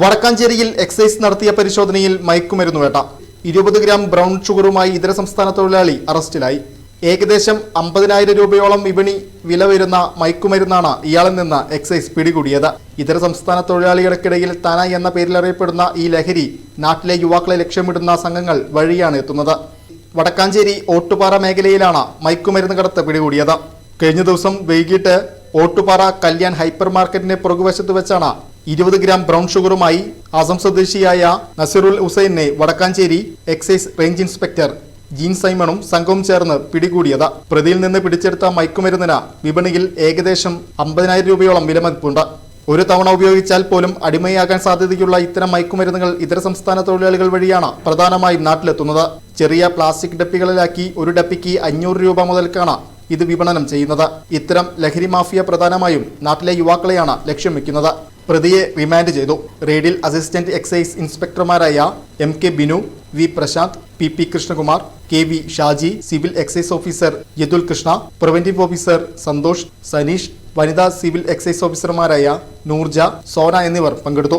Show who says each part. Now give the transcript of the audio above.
Speaker 1: വടക്കാഞ്ചേരിയിൽ excise നടത്തിയ പരിശോധനയിൽ മയക്കുമരുന്ന് വേട്ട. ഇരുപത് ഗ്രാം ബ്രൗൺ ഷുഗറുമായി ഇതര സംസ്ഥാന തൊഴിലാളി അറസ്റ്റിലായി. ഏകദേശം അമ്പതിനായിരം രൂപയോളം വിപണി വില വരുന്ന മയക്കുമരുന്നാണ് ഇയാളിൽ നിന്ന് എക്സൈസ് പിടികൂടിയത്. ഇതര സംസ്ഥാന തൊഴിലാളികൾക്കിടയിൽ തന എന്ന പേരിൽ അറിയപ്പെടുന്ന ഈ ലഹരി നാട്ടിലെ യുവാക്കളെ ലക്ഷ്യമിടുന്ന സംഘങ്ങൾ വഴിയാണ് എത്തുന്നത്. വടക്കാഞ്ചേരി ഓട്ടുപാറ മേഖലയിലാണ് മയക്കുമരുന്ന് കടത്ത് പിടികൂടിയത്. കഴിഞ്ഞ ദിവസം വൈകിട്ട് ഓട്ടുപാറ കല്യാൺ ഹൈപ്പർ മാർക്കറ്റിന്റെ പുറകുവശത്ത് വെച്ചാണ് ഇരുപത് ഗ്രാം ബ്രൗൺ ഷുഗറുമായി ആസം സ്വദേശിയായ നസീറുൽ ഹുസൈനെ Vadakkanchery excise range inspector Jean സൈമണും സംഘവും ചേർന്ന് പിടികൂടിയത്. പ്രതിയിൽ നിന്ന് പിടിച്ചെടുത്ത മയക്കുമരുന്നിന് വിപണിയിൽ ഏകദേശം അമ്പതിനായിരം രൂപയോളം വിലമതിപ്പുണ്ട്. ഒരു തവണ ഉപയോഗിച്ചാൽ പോലും അടിമയാകാൻ സാധ്യതയുള്ള ഇത്തരം മയക്കുമരുന്നുകൾ ഇതര സംസ്ഥാന തൊഴിലാളികൾ വഴിയാണ് പ്രധാനമായും നാട്ടിലെത്തുന്നത്. ചെറിയ പ്ലാസ്റ്റിക് ഡപ്പികളിലാക്കി ഒരു ഡപ്പിക്ക് അഞ്ഞൂറ് രൂപ മുതൽക്കാണ് ഇത് വിപണനം ചെയ്യുന്നത്. ഇത്തരം ലഹരി മാഫിയ പ്രധാനമായും നാട്ടിലെ യുവാക്കളെയാണ് ലക്ഷ്യം വെക്കുന്നത്. പ്രതിയെ റിമാൻഡ് ചെയ്തു. റെയ്ഡിൽ assistant excise ഇൻസ്പെക്ടർമാരായ M K Binu V Prashanth P P Krishnakumar K V Shaji civil excise officer Yadul Krishna preventive officer Santhosh Saneesh വനിതാ സിവിൽ എക്സൈസ് ഓഫീസർമാരായ നൂർജ സോന എന്നിവർ പങ്കെടുത്തു.